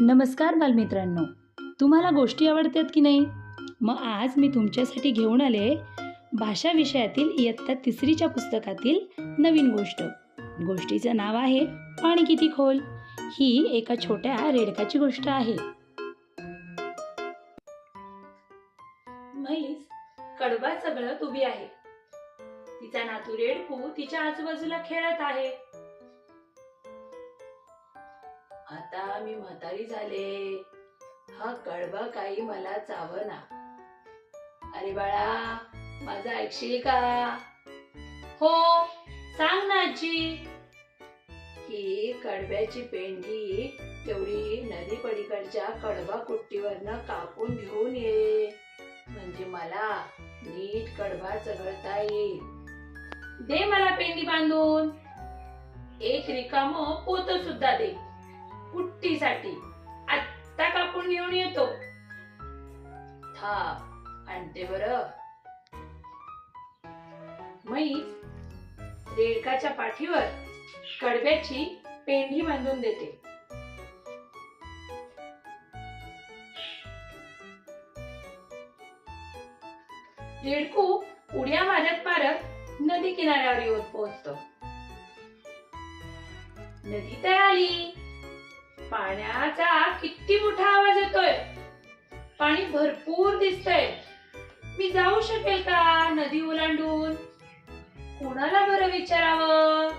नमस्कार बालमित्रांनो. तुम्हाला गोष्टी आवडतात की नाही? मग आज मी तुमच्यासाठी घेऊन आले भाषा विषयातील इयत्ता तिसरीच्या पुस्तकातील नवीन गोष्ट. गोष्टीचं नाव आहे पाणी किती खोल? ही एका छोट्या रेडकाची गोष्ट आहे. म्हैस कडबा सगळत उभी आहे. तिचा नातू रेडकू तिच्या आजूबाजूला खेळत आहे. आता मी म्हातारी झाले. हा कळबा काही मला चावना. अरे बाळा माझं ऐकशील का? हो सांग ना आजी. ही कडब्याची पेंडी तेवढी नदी पलीकडच्या कडबा कुट्टीवरनं कापून घेऊन ये. म्हणजे मला नीट कडबा चघळता येईल. दे मला पेंडी बांधून. एक रिकाम पोत सुद्धा दे. कुट्टीसाठी. आत्ता कापून घेऊन येतो. थांब आणते बर. म्हैस रेडकाच्या पाठीवर कडब्याची पेंढी बांधून देते. रेडकू उड्या मारत मारत नदी किनाऱ्यावर येऊन पोहोचतो. नदी तर आली. पाण्याचा किती मोठा आवाज येतोय. पाणी भरपूर दिसतंय. मी जाऊ शकेल का नदी ओलांडून? कोणाला बरं विचारावं?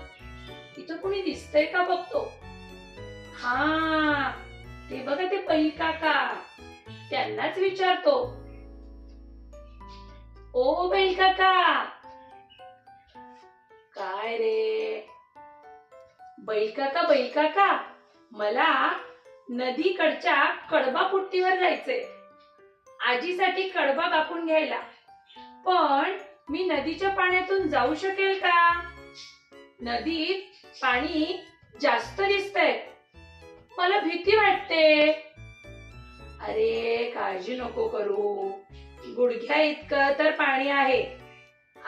इथं कोणी दिसतंय का बघतो? हा ते बघा ते पै काका. त्यांनाच विचारतो. ओ बैल काका. काय रे? बैल काका बैल काका. मला नदीकडच्या कडबा पुट्टीवर जायचंय. आजीसाठी कडबा कापून घ्यायला. पण मी नदीच्या पाण्यातून जाऊ शकेल का? नदीत पाणी जास्त दिसतंय. मला भीती वाटते. अरे काळजी नको करू. गुडघ्या इतकं तर पाणी आहे.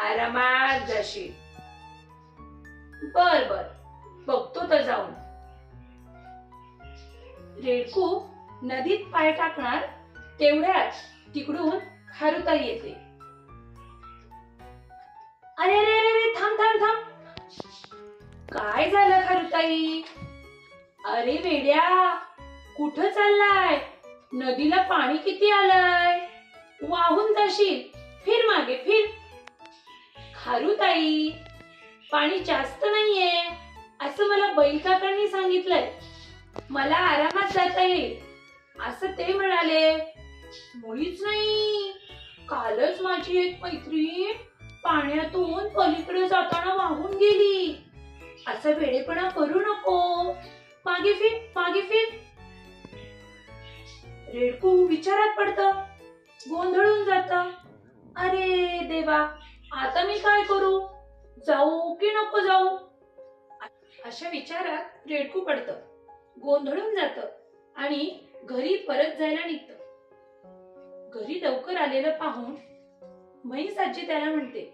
आरामात जाशील. बर बर. बघतो तर जाऊन. रेडकू नदीत पाय टाकणार तेवढ्यात तिकडून खारुताई येते. अरे अरे अरे अरे थांब थांब थांब. काय झालं खारुताई? अरे वेड्या कुठं चाललाय? नदीला पाणी किती आलंय? वाहून जाशील फिर मागे फिर. खारुताई पाणी जास्त नाहीये असं मला बैलकाकांनी सांगितलंय. मला आरामात जाता येईल. असं ते म्हणाले. मुळीच नाही. कालच माझी एक मैत्रीण पाण्यातून पलीकडे जाताना वाहून गेली. असं वेडेपणा करू नको. मागे फिर मागे फिर. रेडकू विचारात पडत. गोंधळून जात. अरे देवा आता मी काय करू? जाऊ की नको जाऊ? अशा विचारात रेडकू पडतं. गोंधळून जात आणि घरी परत जायला निघत. घरी लवकर आलेलं पाहून म्हैस आजी त्याला म्हणते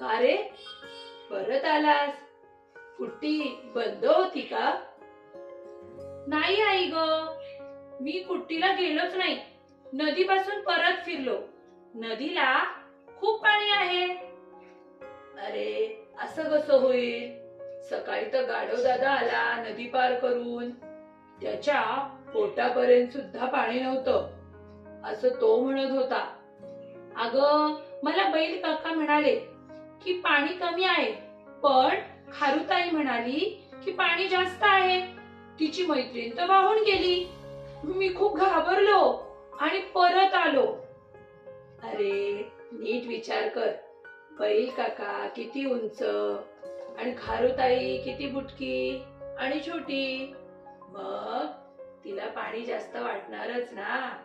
का रे? परत आलास? कुट्टी बंद होती का? नाही आई ग. मी कुट्टीला गेलोच नाही. नदीपासून परत फिरलो. नदीला खूप पाणी आहे. अरे असं कसं होईल? सकाळी तर गाढव दादा आला नदी पार करून. त्याच्या पोटापर्यंत सुद्धा पाणी नव्हतं. असं तो म्हणत होता. अग मला बैल काका म्हणाले की पाणी कमी आहे पण खारुताई म्हणाली की पाणी जास्त आहे. तिची मैत्रीण तर वाहून गेली. मी खूप घाबरलो. आणि परत आलो. अरे नीट विचार कर. बैल काका किती उंच. आणि खारुताई किती बुटकी. आणि छोटी. मग तिला पाणी जास्त वाटणारच ना.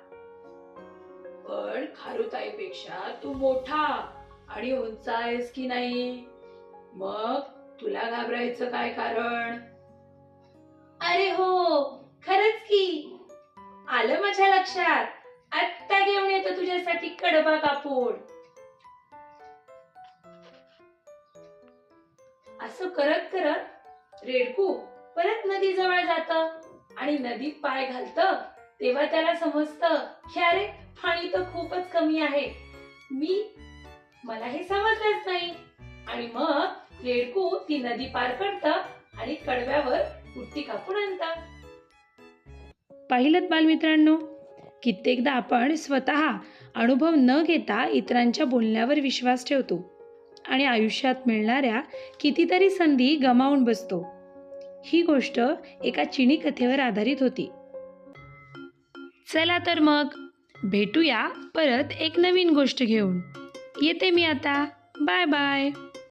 पण खारुताईपेक्षा तू मोठा आणि उंच आहेस की नाही? मग तुला घाबरायचं काय कारण? अरे हो असं करत करत रेडकू परत नदी जवळ जात. आणि नदीत पाय घालत तेव्हा त्याला समजतं की अरे पाणी तर खूपच कमी आहे. मी मला हे समजलंच नाही. आणि मग रेडकू ती नदी पार करत आणि कडव्यावर कुट्टी कापून आणतात पाहिलं बालमित्रांनो कित्येकदा आपण स्वतः अनुभव न घेता इतरांच्या बोलण्यावर विश्वास ठेवतो. आणि आयुष्यात मिळणाऱ्या कितीतरी संधी गमावून बसतो. ही गोष्ट एका चिनी कथेवर आधारित होती. चला तर मग भेटूया परत एक नवीन गोष्ट घेऊन. येते मी आता. Bye bye.